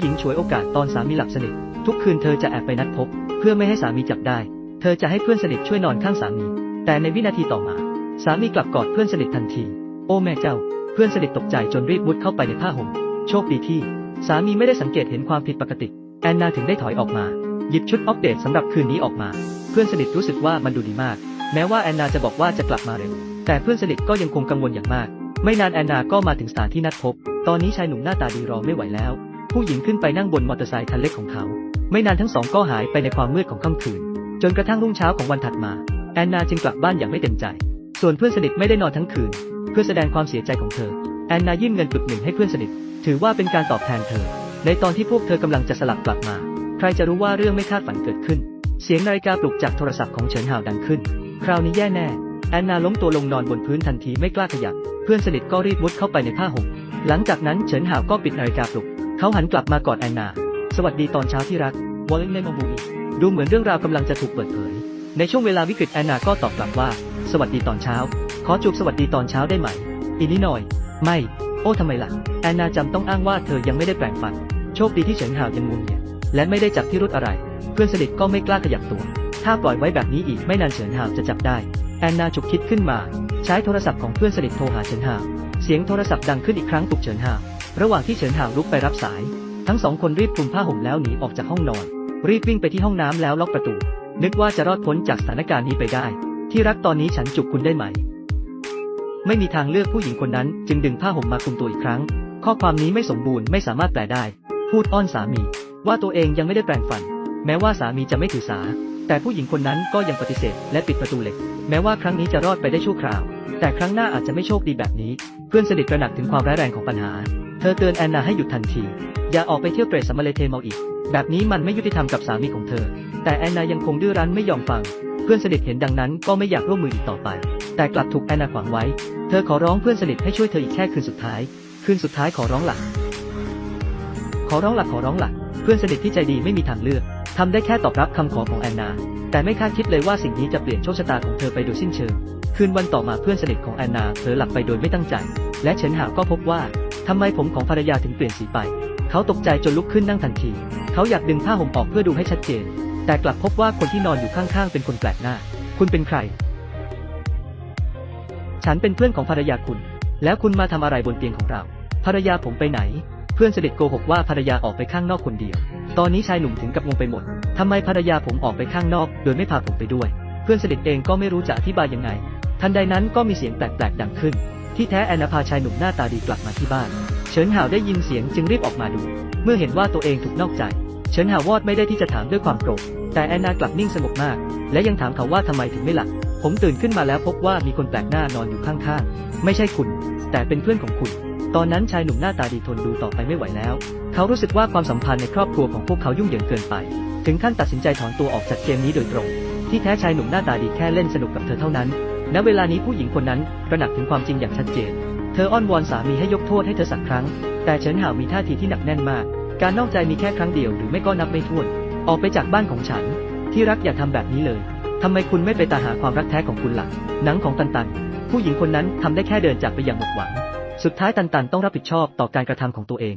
หญิงฉวยโอกาสตอนสามีหลับสนิท ทุกคืนเธอจะแอบไปนัดพบ เพื่อไม่ให้สามีจับได้ เธอจะให้เพื่อนสนิทช่วยนอนข้างสามี แต่ในวินาทีต่อมา สามีกลับกอดเพื่อนสนิททันที โอ้แม่เจ้า เพื่อนสนิทตกใจจนรีบมุดเข้าไปในผ้าห่มโชคดีที่ สามีไม่ได้สังเกตเห็นความผิดปกติ แอนนาถึงได้ถอยออกมา หยิบชุดอัปเดตสำหรับคืนนี้ออกมา เพื่อนสนิทรู้สึกว่ามันดูดีมาก แม้ว่าแอนนาจะบอกว่าจะกลับมาเร็วแต่เพื่อนสนิทก็ยังคงกังวลอย่างมาก ไม่นานแอนนาก็มาถึงสถานที่นัดพบ ตอนนี้ชายหนุ่มหน้าตาดีรอไม่ไหวแล้ว ผู้หญิงขึ้นไปนั่งบนมอเตอร์ไซค์คันเล็กของเขา ไม่นานทั้งสองก็หายไปในความมืดของค่ำคืน จนกระทั่งรุ่งเช้าของวันถัดมา แอนนาจึงกลับบ้านอย่างไม่เต็มใจ ส่วนเพื่อนสนิทไม่ได้นอนทั้งคืน เพื่อแสดงความเสียใจของเธอ แอนนายื่นเงินปึกหนึ่งให้เพื่อนสนิท ถือว่าเป็นการตอบแทนเธอ ในตอนที่พวกเธอกำลังจะสลับกลับมา ใครจะรู้ว่าเรื่องไม่คาดฝันเกิดขึ้น เสียงนาฬิกาปลุกจากโทรศัพท์ของเฉินห่าวดังขึ้น คราวนี้แย่แน่ แอนนาล้มตัวลงนอนบนพื้นทันทีไม่กล้าขยับ เพื่อนสนิทก็รีบมุดเข้าไปในผ้าห่ม หลังจากนั้นเฉินห่าวก็ปิดนาฬิกาปลุก เขาหันกลับมากอดแอนนา สวัสดีตอนเช้าที่รัก วอลเลนในมบูอีดูเหมือนเรื่องราวกำลังจะถูกเปิดเผย ในช่วงเวลาวิกฤตแอนนาก็ตอบกลับว่า สวัสดีตอนเช้า ขอจูบสวัสดีตอนเช้าได้ไหมอีนี่หน่อย ไม่ โอ้ทำไมล่ะ แอนนาจำต้องอ้างว่าเธอยังไม่ได้แปลงฟัน โชคดีที่เฉินห่าวยังงงเงียและไม่ได้จับที่รุดอะไร เพื่อนสนิทก็ไม่กล้าขยับตัว ถ้าปล่อยไว้แบบนี้อีกไม่นานเฉินห่าวจะจับได้ แอนนาฉุกคิดขึ้นมา ใช้โทรศัพท์ของเพื่อนสนิทโทรหาเฉินห่าวเสียงโทรศัพท์ดังขึ้นอีกครั้งปลุกเฉินห่าว ระหว่างที่เฉินห่าวลุกไปรับสาย ทั้งสองคนรีบคลุมผ้าห่มแล้วหนีออกจากห้องนอน รีบวิ่งไปที่ห้องน้ำแล้วล็อกประตู นึกว่าจะรอดพ้นจากสถานการณ์นี้ไปได้ ที่รักตอนนี้ฉันจุกคุณได้ไหม ไม่มีทางเลือกผู้หญิงคนนั้น จึงดึงผ้าห่มมาคลุมตัวอีกครั้ง ข้อความนี้ไม่สมบูรณ์ไม่สามารถแปลได้ พูดอ้อนสามี ว่าตัวเองยังไม่ได้แปลงฟัน แม้ว่าสามีจะไม่ถือสา แต่ผู้หญิงคนนั้นก็ยังปฏิเสธ และปิดประตูเหล็ก แม้ว่าครั้งนี้จะรอดไปได้ชั่วคราว แต่ครั้งหน้าอาจจะไม่โชคดีแบบนี้ เพื่อนสนิทระหนักถึงความร้ายแรงของปัญหา เธอเตือนแอนนาให้หยุดทันที อย่าออกไปเที่ยวเตรสมาเลเทเมาอีก แบบนี้มันไม่ยุติธรรมกับสามีของเธอ แต่แอนนายังคงดื้อรั้นไม่ยอมฟัง เพื่อนสนิทเห็นดังนั้นก็ไม่อยากร่วมมืออีกต่อไป แต่กลับถูกแอนนาขวางไว้ เธอขอร้องเพื่อนสนิทให้ช่วยเธออีกแค่คืนสุดท้าย คืนสุดท้ายขอร้องหลัก ขอร้องหลักขอร้องหลัก เพื่อนสนิทที่ใจดีไม่มีทางเลือกทำได้แค่ตอบรับคำขอของแอนนา แต่ไม่คาดคิดเลยว่าสิ่งนี้จะเปลี่ยนโชคชะตาของเธอไปโดยสิ้นเชิง คืนวันต่อมาเพื่อนสนิทของแอนนาเผลอหลับไปโดยไม่ตั้งใจ และเฉินหาวก็พบว่าทำไมผมของภรรยาถึงเปลี่ยนสีไป เขาตกใจจนลุกขึ้นนั่งทันที เขาอยากดึงผ้าห่มออกเพื่อดูให้ชัดเจน แต่กลับพบว่าคนที่นอนอยู่ข้างๆ เป็นคนแปลกหน้า คุณเป็นใคร ฉันเป็นเพื่อนของภรรยาคุณ แล้วคุณมาทำอะไรบนเตียงของเรา ภรรยาผมไปไหน เพื่อนสนิทโกหกว่าภรรยาออกไปข้างนอกคนเดียว ตอนนี้ชายหนุ่มถึงกับงงไปหมดทำไมภรรยาผมออกไปข้างนอก โดยไม่พาผมไปด้วย เพื่อนสนิทเองก็ไม่รู้จะอธิบายยังไง ทันใดนั้นก็มีเสียงแปลกๆดังขึ้น ที่แท้แอนนาพาชายหนุ่มหน้าตาดีกลับมาที่บ้าน เฉินห่าวได้ยินเสียงจึงรีบออกมาดู เมื่อเห็นว่าตัวเองถูกนอกใจ เฉินห่าววอดไม่ได้ที่จะถามด้วยความโกรธ แต่แอนนากลับนิ่งสงบมาก และยังถามเขาว่าทำไมถึงไม่หลับ ผมตื่นขึ้นมาแล้วพบว่ามีคนแปลกหน้านอนอยู่ข้างๆ ไม่ใช่คุณ แต่เป็นเพื่อนของคุณ ตอนนั้นชายหนุ่มหน้าตาดีทนดูต่อไปไม่ไหวแล้ว เขารู้สึกว่าความสัมพันธ์ในครอบครัวของพวกเขายุ่งเหยิงเกินไป ถึงขั้นตัดสินใจถอนตัวออกจากเกมนี้โดยตรง ที่แท้ชายหนุ่มหน้าตาดีแค่เล่นสนุกกับเธอเท่านั้น ณเวลานี้ผู้หญิงคนนั้นตระหนักถึงความจริงอย่างชัดเจน เธออ้อนวอนสามีให้ยกโทษให้เธอสักครั้ง แต่เฉินห่าวมีท่าทีที่หนักแน่นมาก การนอกใจมีแค่ครั้งเดียวหรือไม่ก็นับไม่ถ้วน ออกไปจากบ้านของฉัน ที่รักอย่าทำแบบนี้เลยทำไมคุณไม่ไปตาหาความรักแท้ของคุณล่ะหนังของตันตัน ผู้หญิงคนนั้นทำได้แค่เดินจากไปอย่างหมดหวัง สุดท้ายตันตันต้องรับผิดชอบต่อการกระทำของตัวเอง